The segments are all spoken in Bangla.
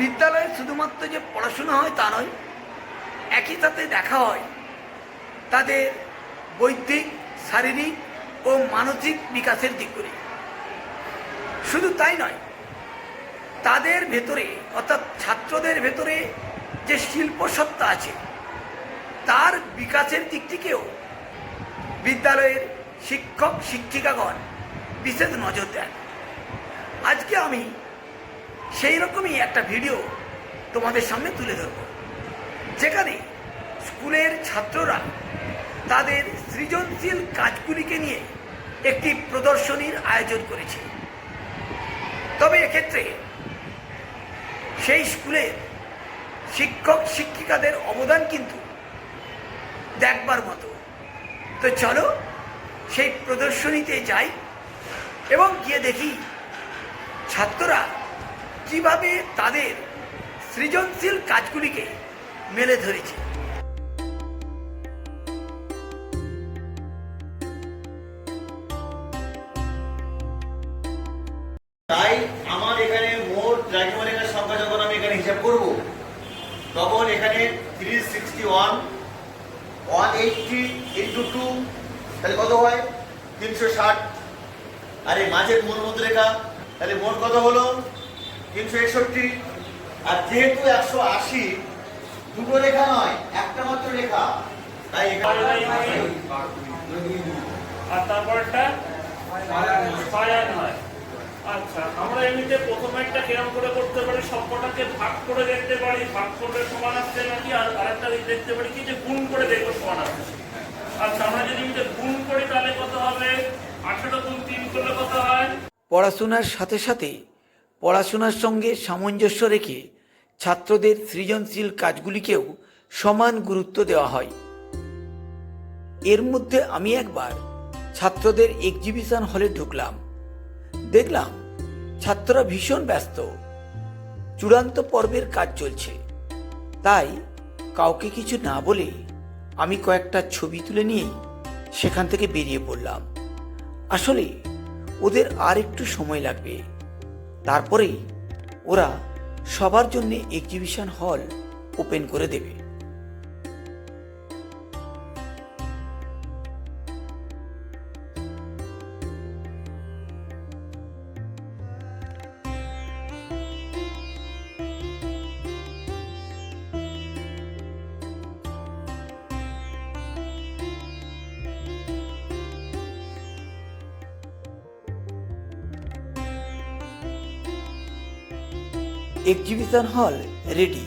বিদ্যালয়ে শুধুমাত্র যে পড়াশোনা হয় তা নয়, একই সাথে দেখা হয় তাদের বৈদিক, শারীরিক ও মানসিক বিকাশের দিকগুলি শুধু তাই নয়, তাদের ভেতরে, অর্থাৎ ছাত্রদের ভেতরে যে শিল্পসত্তা আছে, তার বিকাশের দিক থেকেও বিদ্যালয়ের শিক্ষক, শিক্ষিকাগণ বিশেষ নজর দেন। আজকে আমি সেই রকমই একটা ভিডিও তোমাদের সামনে তুলে ধরব। যেখানে স্কুলের ছাত্ররা তাদের সৃজনশীল কাজগুলিকে নিয়ে একটি প্রদর্শনীর আয়োজন করেছে। তবে এক্ষেত্রে সেই স্কুলের শিক্ষক, শিক্ষিকাদের অবদান কিন্তু দেখবার মতো। তো চলো সেই প্রদর্শনীতে যাই এবং গিয়ে দেখি ছাত্ররা কীভাবে তাদের সৃজনশীল কাজগুলিকে মেলে ধরেছে। তাই আমার এখানে মোট ড্রাগন রেখার সংখ্যা যখন আমি এখানে হিসাব করব, তখন এখানে three sixty one one eighty into two তাহলে কত হয়? তিনশো ষাট। আর এই মাঝের মূল মূল তাহলে মোট কত হলো? তিনশো একষট্টি আর যেহেতু একশো আশি দুটো রেখা নয় একটা মাত্র রেখা। তাই আর তারপরটা? আচ্ছা আমরা এমনিতে প্রথমে একটা কিরম করে করতে পারি? সবকটাকে ভাগ করে দেখতে পারি? ভাগ করে সমান আসছে নাকি? আর আরেকটা দেখতে পারি কি? যে গুণ করে দেখব সমান আসছে। আচ্ছা আমরা যদি এমনিতে গুণ করি তাহলে কত হবে? আঠারো গুণ তিন করলে কত হয়? পড়াশোনার সাথে সাথে পড়াশোনার সঙ্গে সামঞ্জস্য রেখে ছাত্রদের সৃজনশীল কাজগুলিকেও সমান গুরুত্ব দেওয়া হয়। এর মধ্যে আমি একবার ছাত্রদের এক্সিবিশন হলে ঢুকলাম। দেখলাম ছাত্ররা ভীষণ ব্যস্ত। চূড়ান্ত পর্বের কাজ চলছে। তাই কাউকে কিছু না বলে আমি কয়েকটা ছবি তুলে নিয়ে সেখান থেকে বেরিয়ে পড়লাম। আসলে ওদের আর একটু সময় লাগবে। তারপরেই ওরা সবার জন্য এক্সিবিশন হল ওপেন করে দেবে। এক্সিবিশন হল রেডি।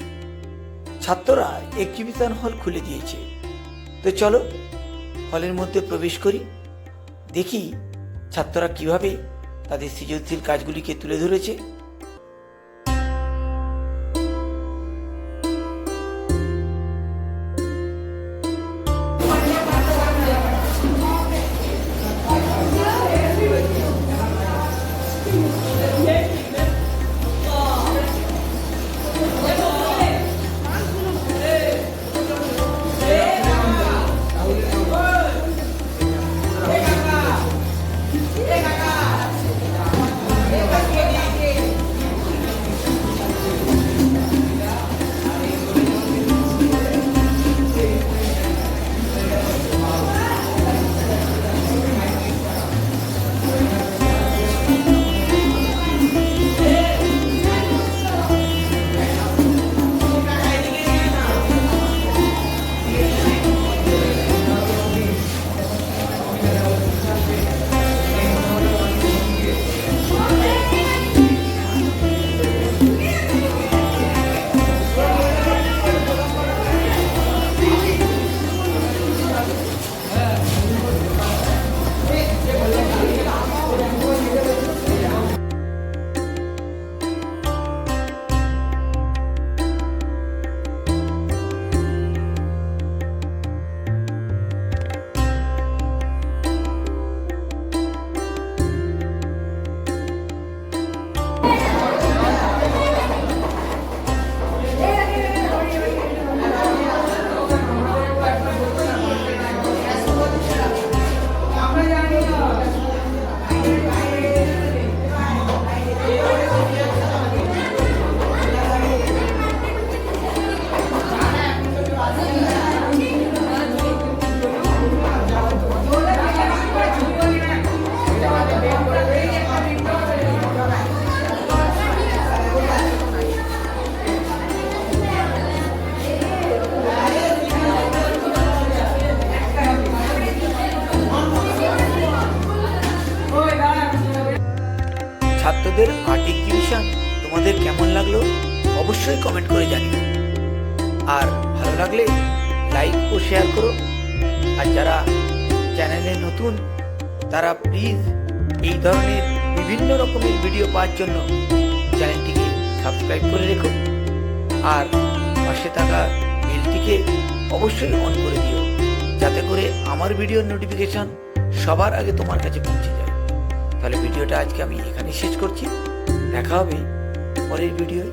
ছাত্ররা এক্সিবিশন হল খুলে দিয়েছে। তো চলো, হলের মধ্যে প্রবেশ করি। দেখি ছাত্ররা কীভাবে তাদের সৃজনশীল কাজগুলিকে তুলে ধরেছে। এক্সিবিশন তোমাদের কেমন লাগল অবশ্যই কমেন্ট করে জানিও। আর ভালো লাগলে লাইক ও শেয়ার করো। আর যারা চ্যানেলে নতুন, তারা প্লিজ এই ধরনের বিভিন্ন রকমের ভিডিও পাওয়ার জন্য চ্যানেলটিকে সাবস্ক্রাইব করে রেখো। আর পাশে থাকা বেলটিকে অবশ্যই অন করে দিও। যাতে করে আমার ভিডিওর নোটিফিকেশন সবার আগে তোমার কাছে পৌঁছে যায়। ভিডিওটা আজকে আমি এখানে শেষ করছি। দেখা হবে পরের ভিডিওয়।